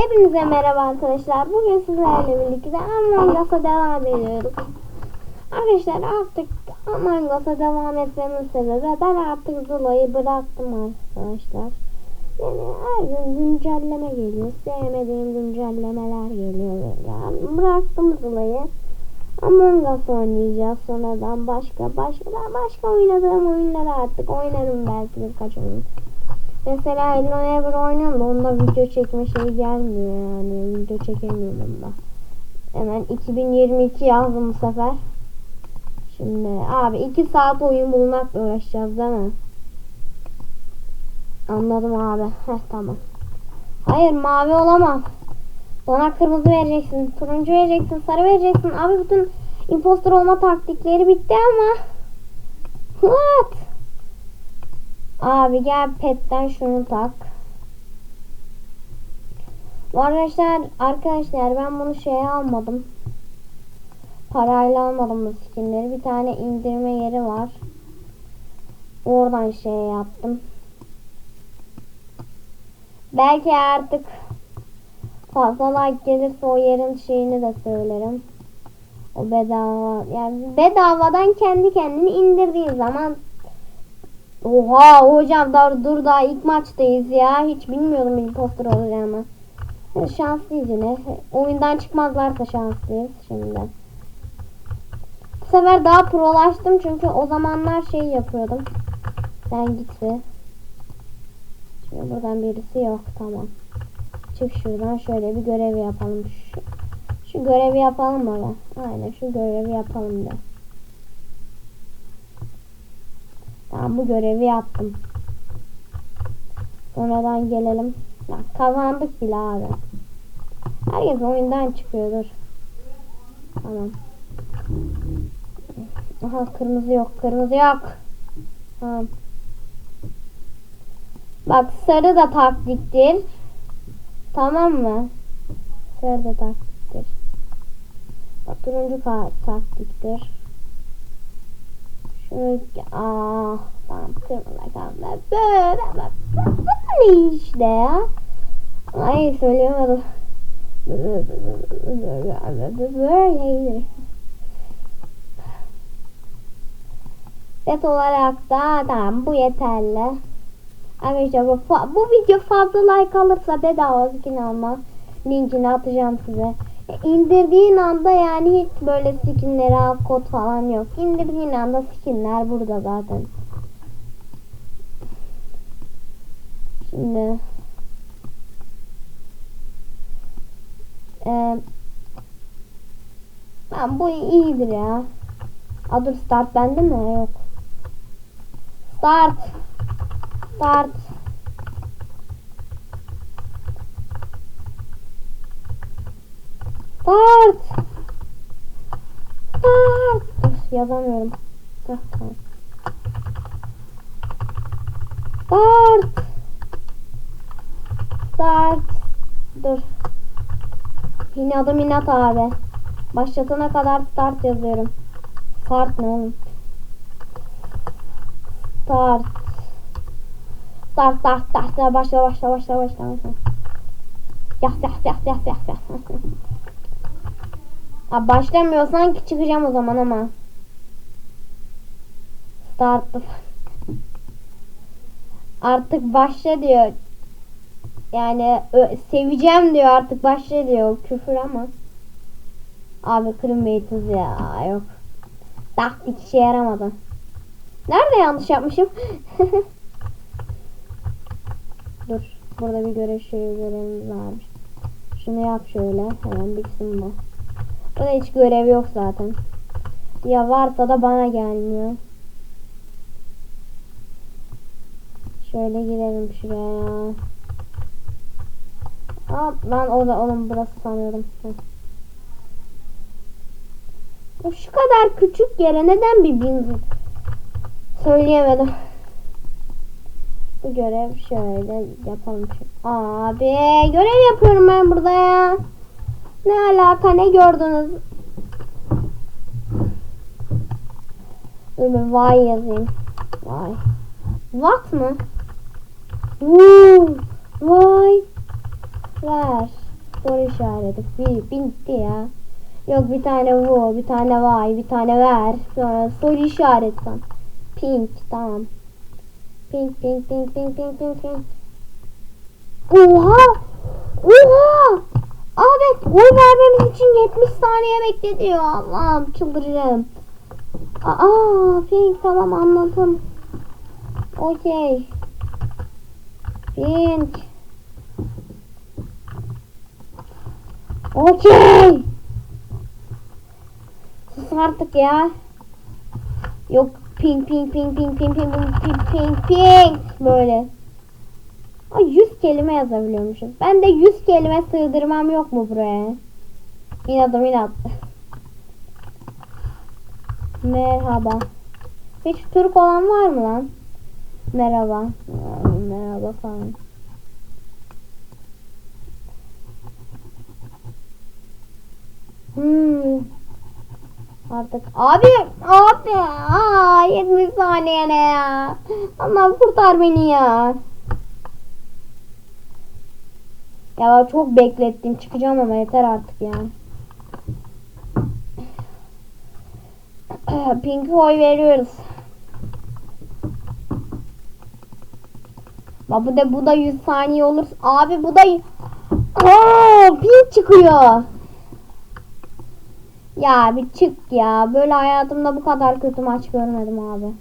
Hepinize merhaba arkadaşlar. Bugün sizlerle birlikte Among Us'a devam ediyoruz. Arkadaşlar artık Among Us'a devam etmemin sebebi ben artık Zula'yı bıraktım arkadaşlar. Yani her gün güncelleme geliyor. Sevmediğim güncellemeler geliyor böyle. Bıraktım Zula'yı. Among Us oynayacağız sonradan başka başka başka oynadığım oyunları artık oynarım belki birkaç oyun. Mesela Hello Neighbor oynuyorum da onda video çekme şeyi gelmiyor yani video çekemiyorum onda. Hemen 2022 yazdım bu sefer. Şimdi abi 2 saat oyun bulmakla uğraşacağız değil mi? Anladım abi. Heh tamam. Hayır mavi olamaz. Bana kırmızı vereceksin, turuncu vereceksin, sarı vereceksin. Abi bütün imposter olma taktikleri bitti ama. What? Abi gel petten şunu tak. Arkadaşlar arkadaşlar ben bunu şeye almadım. Parayla almadım bu skinleri. Bir tane indirme yeri var. Oradan şey yaptım. Belki artık fazla like gelirse o yerin şeyini de söylerim. O bedava yani bedavadan kendi kendini indirdiği zaman Oha hocam dur, dur daha ilk maçtayız ya. Hiç bilmiyordum imposter olacağımı. Şanslıyız yine. Oyundan çıkmazlarsa şanslıyız şimdi. Bu sefer daha prolaştım çünkü o zamanlar şey yapıyordum. Sen git be. Şimdi buradan birisi yok tamam. Çık şuradan şöyle bir görev yapalım. Şu, şu görevi yapalım mı? Aynen şu görevi yapalım da. Tamam bu görevi yaptım. Sonradan gelelim. Bak kazandık bile abi. Herkes oyundan çıkıyordur. Tamam. Aha kırmızı yok. Kırmızı yok. Tamam. Bak sarı da taktiktir. Tamam mı? Sarı da taktiktir. Bak turuncu taktiktir. Ah tamam kırmızı kaldı. Böyle bak. Böyle işte ya. Ay söyleyemedim. Böyleydi. Bet olarak da tamam bu yeterli. Arkadaşlar bu, bu video fazla like alırsa bedava skin alma linkini atacağım size. İndirdiğin anda yani hiç böyle skinleri al kod falan yok. İndirdiğin anda skinler burada zaten. Şimdi ee, ben bu iyidir ya. A dur start bende mi? Yok. Start. Start. Start. Start. Of, yazamıyorum. Heh, tamam. Start. Start. Dur. Yine adım inat abi. Başlatana kadar start yazıyorum. Start ne oğlum? Start. Start start start. Başla başla başla. başla. Yah yah yah yah yah yah. Abi başlamıyorsan ki çıkacağım o zaman ama. Start. Artık başla diyor. Yani seveceğim diyor artık başla diyor. Küfür ama. Abi kırmayız ya yok. Taktik işe yaramadı. Nerede yanlış yapmışım? Dur. Burada bir görev şey görevimiz varmış. Şunu yap şöyle. Hemen bitsin bu. Burada hiç görev yok zaten. Ya varsa da bana gelmiyor. Şöyle gidelim şuraya. Aa, ben orada oğlum burası sanıyorum. Hı. Şu kadar küçük yere neden bir bin söyleyemedim. Bu görev şöyle yapalım. Abi görev yapıyorum ben burada ya. Ne alaka ne gördünüz? Bir vay yazayım. Vay. What mı? Woo. Vay. Ver. soru işareti. Bir, bitti ya. Yok bir tane bu, bir tane vay, bir tane ver. Sonra soru işareti. tam. Pink, tamam. Pink, pink, pink, pink, pink, pink, pink. Oha! Oha! Abi oy vermemiz için 70 saniye bekledi ya. Allah'ım çıldıracağım. Aa, pink tamam anladım. Okey. Pink. Okey. Sus artık ya. Yok pink pink pink pink pink pink pink pink pink böyle. Ay 100 kelime yazabiliyormuşuz. Ben de 100 kelime sığdırmam yok mu buraya? İnadım inat. Merhaba. Hiç Türk olan var mı lan? Merhaba. Merhaba falan. Hmm. Artık abi abi aa 20 saniye ne ya? Allah'ım kurtar beni ya. Ya çok beklettin çıkacağım ama yeter artık ya. Pink'e oy veriyoruz. Bak bu da bu da 100 saniye olur. Abi bu da Aa, pink çıkıyor. Ya bir çık ya. Böyle hayatımda bu kadar kötü maç görmedim abi.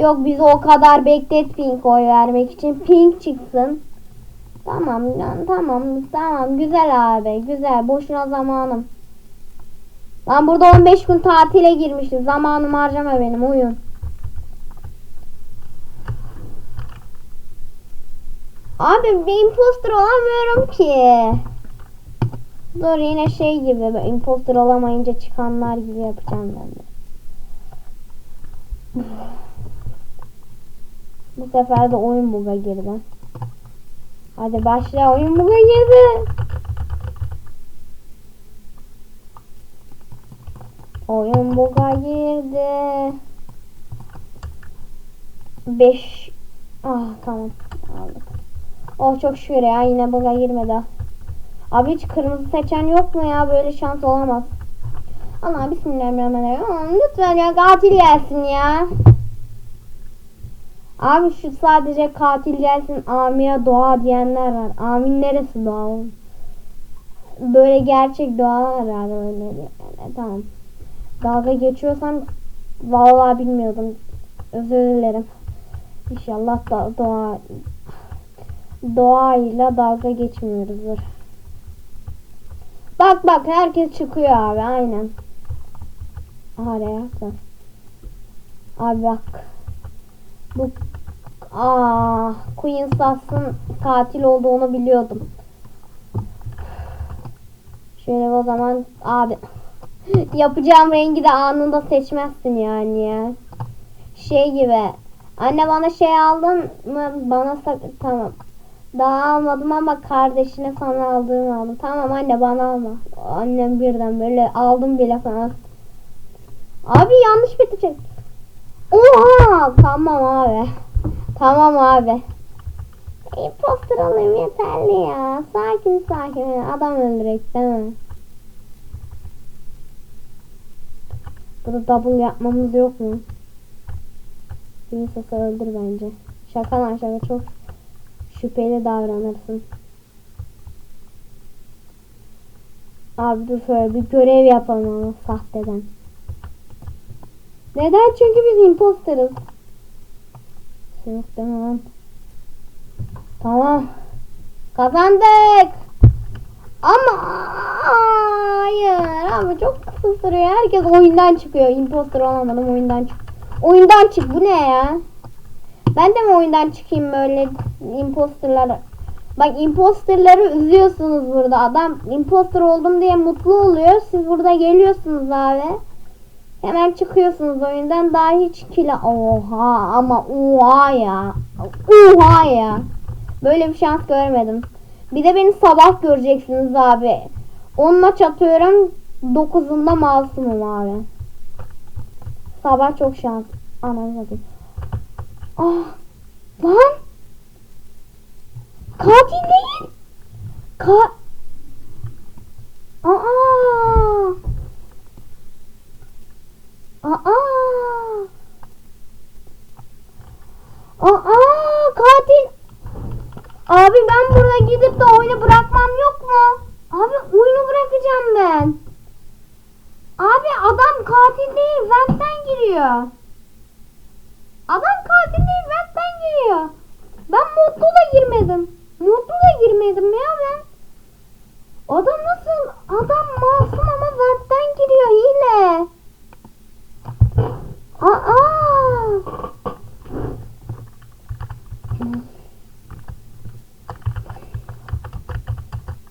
Yok bizi o kadar beklet Pink oy vermek için. Pink çıksın. Tamam lan tamam tamam güzel abi güzel boşuna zamanım. Ben burada 15 gün tatile girmiştim. Zamanım harcama benim oyun. Abi bir imposter olamıyorum ki. Dur yine şey gibi imposter olamayınca çıkanlar gibi yapacağım ben de. Bu sefer de oyun buga girdi. Hadi başla oyun buga girdi. Oyun buga girdi. 5 Ah tamam aldık. Oh çok şükür ya yine buga girmedi. Abi hiç kırmızı seçen yok mu ya böyle şans olamaz. Allah bismillahirrahmanirrahim. Lütfen ya katil gelsin ya. Abi şu sadece katil gelsin Ami'ye dua diyenler var. Amin neresi oğlum? Böyle gerçek dualar var öyle. Yani, tamam. Dalga geçiyorsam vallahi bilmiyordum. Özür dilerim. İnşallah da dua doğayla dalga geçmiyoruzdur. Bak bak herkes çıkıyor abi aynen. Araya bak. Abi bak. Bu Aa, Queen Sass'ın katil olduğunu biliyordum. Şöyle o zaman abi yapacağım rengi de anında seçmezsin yani ya. Şey gibi. Anne bana şey aldın mı? Bana tamam. Daha almadım ama kardeşine sana aldığımı aldım. Tamam anne bana alma. Annem birden böyle aldım bile sana. Abi yanlış bitecek. Oha tamam abi. Tamam abi. Imposter olayım yeterli ya. Sakin sakin. Adam öldürek değil mi? Burada double yapmamız yok mu? Yusuf'u öldür bence. Şaka lan şaka çok şüpheli davranırsın. Abi dur şöyle bir görev yapalım ama sahteden. Neden? Çünkü biz imposterız. Yok tamam. Tamam. Kazandık. Ama hayır abi çok kısa sürüyor. Herkes oyundan çıkıyor. Imposter olamadım oyundan çık. Oyundan çık. Bu ne ya? Ben de mi oyundan çıkayım böyle imposterlar? Bak imposterları üzüyorsunuz burada. Adam imposter oldum diye mutlu oluyor. Siz burada geliyorsunuz abi. Hemen çıkıyorsunuz oyundan. Daha hiç kila oha ama oha ya. Oha ya. Böyle bir şans görmedim. Bir de beni sabah göreceksiniz abi. 10 maç atıyorum. 9'unda masumum abi. Sabah çok şans. Anladım ah. Lan katil değil Ka Aa! Aa! Aa! Katil! Abi ben burada gidip de oyunu bırakmam yok mu? Abi oyunu bırakacağım ben. Abi adam katil değil, ventten giriyor. Adam katil değil, giriyor. Ben modlu da girmedim. Modlu da girmedim ya ben. Adam nasıl? Adam masum ama ventten giriyor hile. Aa!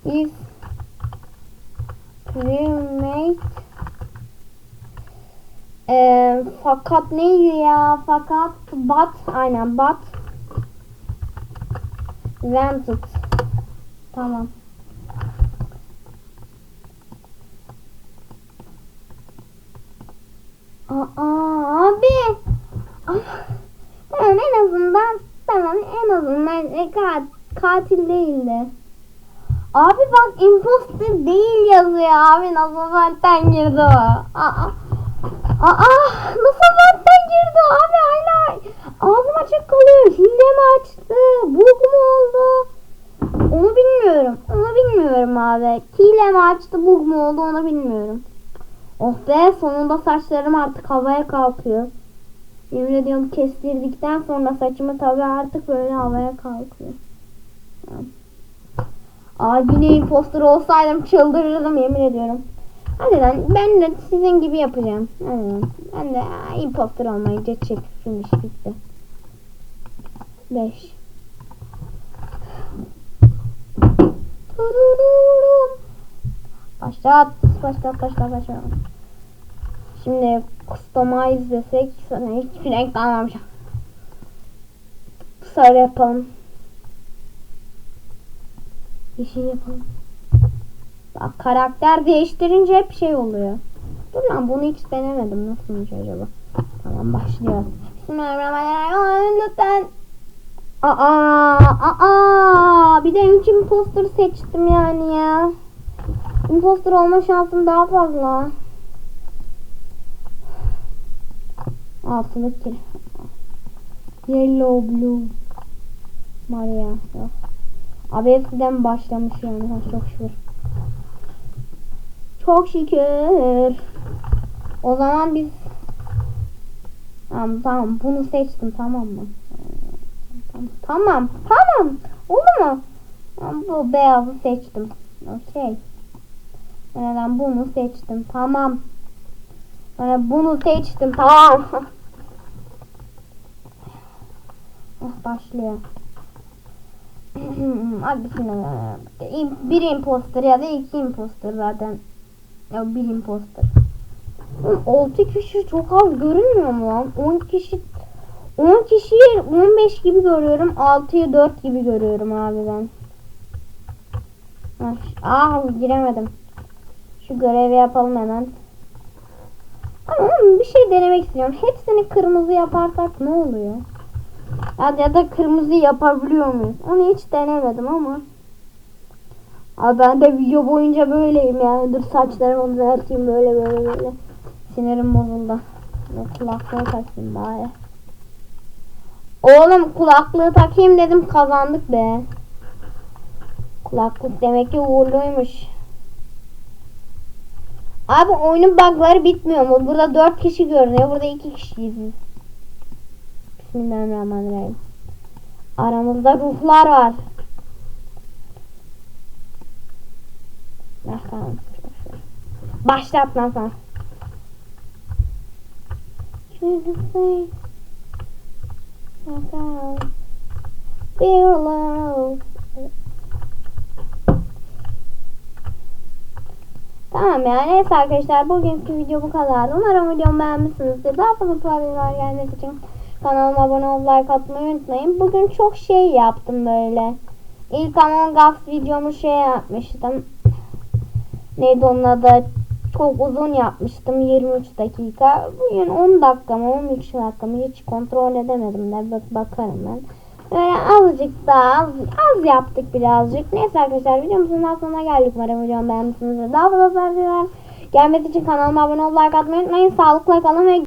Is crewmate ee, fakat neydi ya? Fakat but aynen but vented. Tamam. Aa abi. Ah, Tamam en azından tamam en azından e, kat, katil değildi. Abi bak imposter değil yazıyor abi nasıl ventten girdi o. Aa, aa nasıl ventten girdi abi hala ağzım açık kalıyor. Hile mi açtı? Bug mu oldu? Onu bilmiyorum. Onu bilmiyorum abi. Hile mi açtı bug mu oldu onu bilmiyorum. Oh be sonunda saçlarım artık havaya kalkıyor. Yemin ediyorum kestirdikten sonra saçımı tabi artık böyle havaya kalkıyor. Aa yine imposter olsaydım çıldırırdım yemin ediyorum. Hadi lan ben de sizin gibi yapacağım. Hadi lan. Ben de imposter olmayınca çeksin iş bitti. 5 Başlat. Başlat başlat başlat. Şimdi customize desek sana hiçbir renk kalmamış. Sarı yapalım. Yeşil yapalım. Bak karakter değiştirince hep şey oluyor. Dur lan bunu hiç denemedim. Nasılmış acaba? Tamam başlıyor. Bismillahirrahmanirrahim. Lütfen. Aa, aa, bir de 3 imposter seçtim yani ya. Imposter olma şansım daha fazla. Altılık kir. Yellow blue. Maria. Yok. Abi eskiden başlamış yani. Çok şükür. Çok şükür. O zaman biz Tamam tamam bunu seçtim tamam mı? Tamam tamam, oldu mu? Ben bu beyazı seçtim. Okey. Ben bunu seçtim tamam. Ben bunu seçtim tamam. oh, başlıyor. Hadi bismillah. Bir imposter ya da iki imposter zaten. Ya bir imposter. 6 kişi çok az görünmüyor mu lan? 10 kişi 10 kişiyi 15 gibi görüyorum. 6'yı 4 gibi görüyorum abi ben. Ah giremedim. Şu görevi yapalım hemen. Ama bir şey denemek istiyorum. Hepsini kırmızı yaparsak ne oluyor? Ya, ya da kırmızı yapabiliyor muyuz? Onu hiç denemedim ama. Abi ben de video boyunca böyleyim yani. Dur saçlarımı düzelteyim böyle böyle böyle. Sinirim bozuldu. Kulaklığı takayım bari. Oğlum kulaklığı takayım dedim kazandık be. Kulaklık demek ki uğurluymuş. Abi oyunun bugları bitmiyor mu? Burada 4 kişi görünüyor. Burada 2 kişiyiz. Bismillahirrahmanirrahim. Aramızda ruhlar var. Ah, tamam. Başlat lan. Below. Tamam yani neyse arkadaşlar bugünkü video bu kadar. Umarım videomu beğenmişsinizdir. Daha fazla videolar gelmesi için kanalıma abone olup like atmayı unutmayın. Bugün çok şey yaptım böyle. İlk Among Us videomu şey yapmıştım. Neydi onun adı? Çok uzun yapmıştım. 23 dakika. Bugün 10 dakika mı 13 dakika mı hiç kontrol edemedim de bak bakarım ben. Böyle azıcık daha az, az yaptık birazcık. Neyse arkadaşlar videomuzun daha sonuna geldik. Umarım videomu beğenmişsinizdir. Daha fazla videolar gelmesi için kanalıma abone olmayı like atmayı unutmayın. Sağlıkla kalın ve